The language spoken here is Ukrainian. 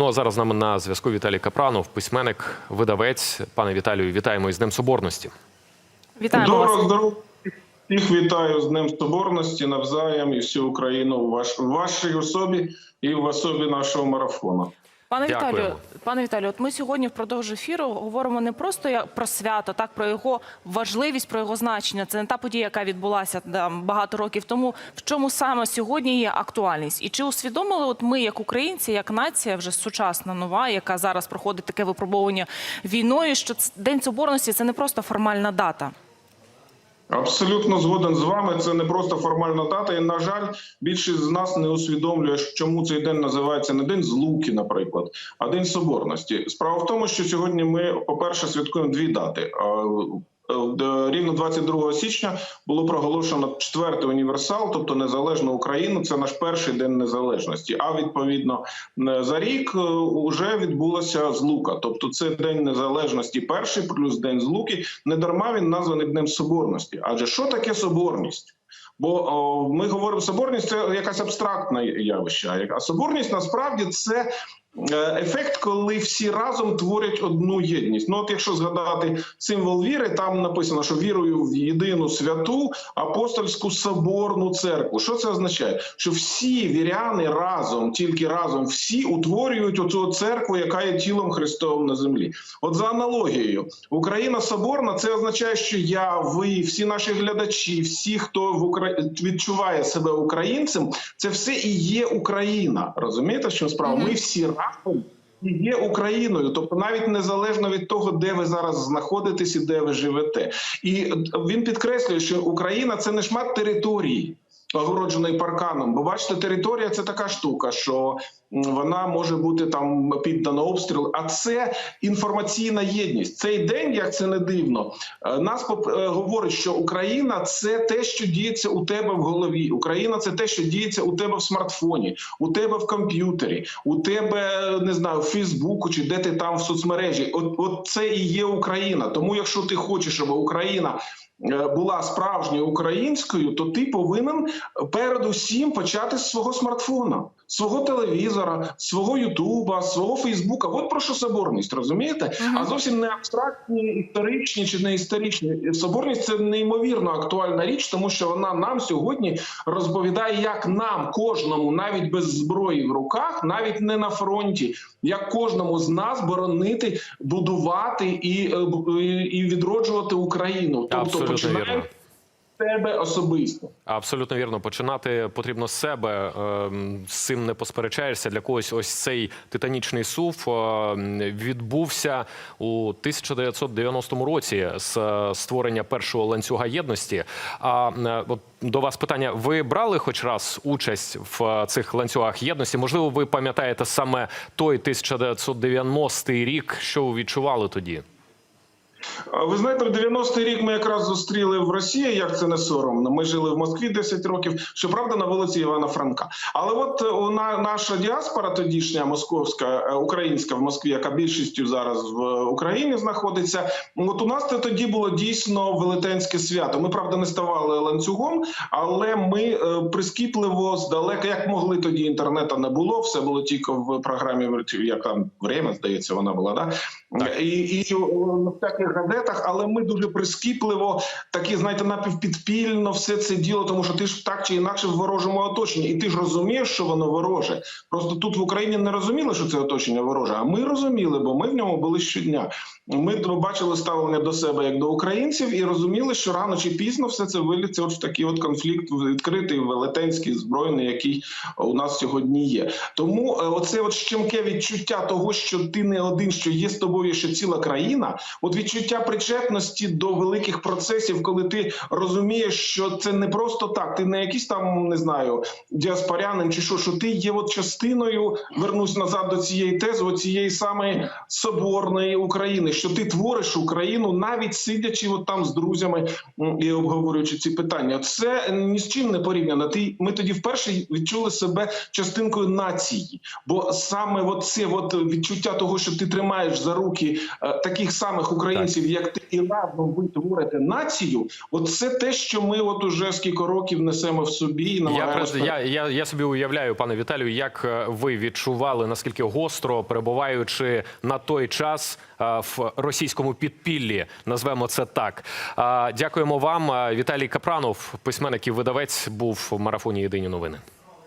Ну а зараз з нами на зв'язку Віталій Капранов, письменник, видавець. Пане Віталію, вітаємо із Днем Соборності. Вітаємо вас. Доброго. Всіх вітаю з Днем Соборності навзаєм і всю Україну ваш, в вашій особі і в особі нашого марафону. Пане Дякуємо. Віталію, пане Віталію, от ми сьогодні впродовж ефіру говоримо не просто про свято, так про його важливість, про його значення. Це не та подія, яка відбулася там багато років тому. В чому саме сьогодні є актуальність? І чи усвідомили от ми, як українці, як нація, вже сучасна нова, яка зараз проходить таке випробовування війною, що День Соборності це не просто формальна дата. Абсолютно згоден з вами. Це не просто формальна дата. І, на жаль, більшість з нас не усвідомлює, чому цей день називається не День Злуки, наприклад, а День Соборності. Справа в тому, що сьогодні ми, по-перше, святкуємо дві дати. Е, Рівно 22 січня було проголошено четвертий універсал, тобто незалежну Україну. Це наш перший день незалежності. А відповідно е, за рік вже відбулася злука. Тобто, це день незалежності, перший плюс день злуки. Не дарма він названий Днем Соборності. Адже що таке соборність? Бо о, ми говоримо, соборність це якась абстрактне явище. А соборність насправді це е, ефект, коли всі разом творять одну єдність. Ну, от якщо згадати символ віри, там написано, що вірую в єдину святу апостольську соборну церкву. Що це означає? Що всі віряни разом, тільки разом, всі утворюють оцю церкву, яка є тілом Христовим на землі. От за аналогією, Україна соборна це означає, що я, ви, всі наші глядачі, всі, хто в Укра... відчуває себе українцем, це все і є Україна. Розумієте, чому справа? Ми всі разом. І є Україною, тобто навіть незалежно від того, де ви зараз знаходитесь і де ви живете, і він підкреслює, що Україна це не шмат території, огородженої парканом. Бо бачите, територія це така штука, що вона може бути там піддана обстрілу. А це інформаційна єдність. Цей день, як це не дивно, е, нас е, говорить, що Україна це те, що діється у тебе в голові. Україна це те, що діється у тебе в смартфоні, у тебе в комп'ютері, у тебе не знаю, в Фейсбуку чи де ти там в соцмережі. От, от це і є Україна. Тому, якщо ти хочеш, щоб Україна е, була справжньою українською, то ти повинен передусім почати з свого смартфона, свого телевізора, свого Ютуба, свого Фейсбука. От про що соборність, розумієте? А зовсім не абстрактні, історичні чи не історичні. Соборність це неймовірно актуальна річ, тому що вона нам сьогодні розповідає, як нам, кожному, навіть без зброї в руках, навіть не на фронті, як кожному з нас боронити, будувати і, е, і- і відроджувати Україну. Тобто Абсолютно починаємо вірно. Себе особисто. Абсолютно вірно. Починати потрібно з себе. Ем, З цим не посперечаєшся. Для когось ось цей титанічний сув ем, відбувся у 1990 році з е, створення першого ланцюга єдності. А е, от до вас питання: ви брали хоч раз участь в е, цих ланцюгах єдності? Можливо, ви пам'ятаєте саме той 1990 рік, що ви відчували тоді? Ви знаєте, в 90-й рік ми якраз зустріли в Росії, як це не соромно. Ми жили в Москві 10 років, щоправда, на вулиці Івана Франка. Але от е, на- наша діаспора, тодішня московська, е, українська в Москві, яка більшістю зараз в Україні знаходиться. От у нас це тоді було дійсно велетенське свято. Ми правда не ставали ланцюгом, але ми е, прискіпливо здалека, як могли тоді інтернету не було. Все було тільки в програмі як там время, здається, вона була да. Так. І, і всяких газетах, але ми дуже прискіпливо, такі, знаєте, напівпідпільно все це діло, тому що ти ж так чи інакше в ворожому оточенні, і ти ж розумієш, що воно вороже. Просто тут в Україні не розуміли, що це оточення вороже, а ми розуміли, бо ми в ньому були щодня. Ми бачили ставлення до себе як до українців і розуміли, що рано чи пізно все це виліться от в такий от конфлікт відкритий, велетенський, збройний, який у нас сьогодні є. Тому е, оце от щемке відчуття того, що ти не один, що є з тобою ще ціла країна. От відчуття причетності до великих процесів, коли ти розумієш, що це не просто так. Ти не якийсь там не знаю діаспорянин чи що, що ти є от частиною. Вернусь назад до цієї тези, от цієї самої соборної України, що ти твориш Україну, навіть сидячи от там з друзями і обговорюючи ці питання. Це ні з чим не порівняно. Ти ми тоді вперше відчули себе частинкою нації, бо саме от це от відчуття того, що ти тримаєш за руки е, таких самих українців. Українців як ти і разом ви творите націю. От це те, що ми от уже скільки років несемо в собі і Я, намагаємося. я, я, я собі уявляю, пане Віталію, як е, ви відчували наскільки гостро перебуваючи на той час е, в російському підпіллі, назвемо це так. Е, Дякуємо вам. Віталій Капранов, письменник і видавець, був в марафоні Єдині новини.